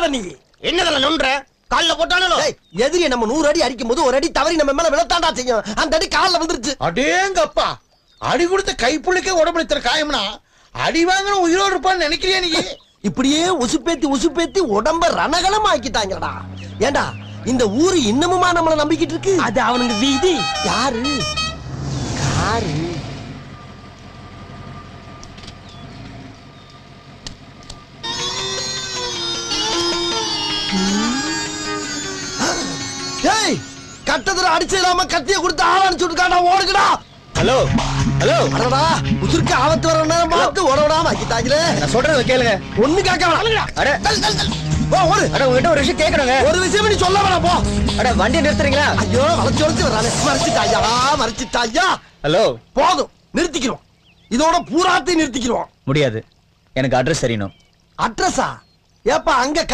நோண்டாத நீ. என்னதுல நொன்ற கால்ல போட்டானோ ஏய், எதிரியை நம்ம நூறு அடி அடிக்கும் போது ஒரு அடி தவறி நம்ம மேல விழத்தாண்டா செய்யும். அந்த அடி கால்ல வந்துருச்சு அடேங்கப்பா அடி கொடுத்த கைப்புள்ளிக்கே உடம்புல இத்தனை காயம்னா அடி வாங்குற உயிரோடு இருப்பான்னு நினைக்கிறியா நீ? இப்படியே உசுப்பேத்தி உசுப்பேத்தி உடம்ப ரணகலம் ஆக்கிட்டாங்கடா ஏண்டா இந்த ஊரு இன்னமுமா நம்மள நம்பிக்கிட்டு இருக்கு? அது அவனுக்கு வீதி. யாரு? ஏய் கட்டத்துல அடிச்சிடாம கத்திய கொடுத்து ஆள் அனுப்பிச்சு விட்டுக்காண்டா ஓடுங்கடா. Hello hello. அடடா உசுருக்கு ஆபத்து வர நேரம்? பார்த்து ஓடவிடாம ஆக்கிட்டாங்களே. நான் சொல்றத கேளுங்க. ஒண்ணு கேட்க வேணாம் அட. போ ஓடு. உங்ககிட்ட ஒரு விஷயம் கேட்கணுங்க. ஒரு விஷயம் நீ சொல்ல வேணாம் போ. அட வண்டி நிறுத்துறீங்களா? ஐயோ வளைச்சு வளைச்சு வர்றானே மறைச்சிட்டாயா மறைச்சிட்டாயா. ஹலோ. போதும் நிறுத்திக்கிறோம். இதோட பூராத்தையும் நிறுத்திக்கிறோம். முடியாது. எனக்கு அட்ரஸ் தெரியணும். அட்ரஸா ஏப்பா அங்க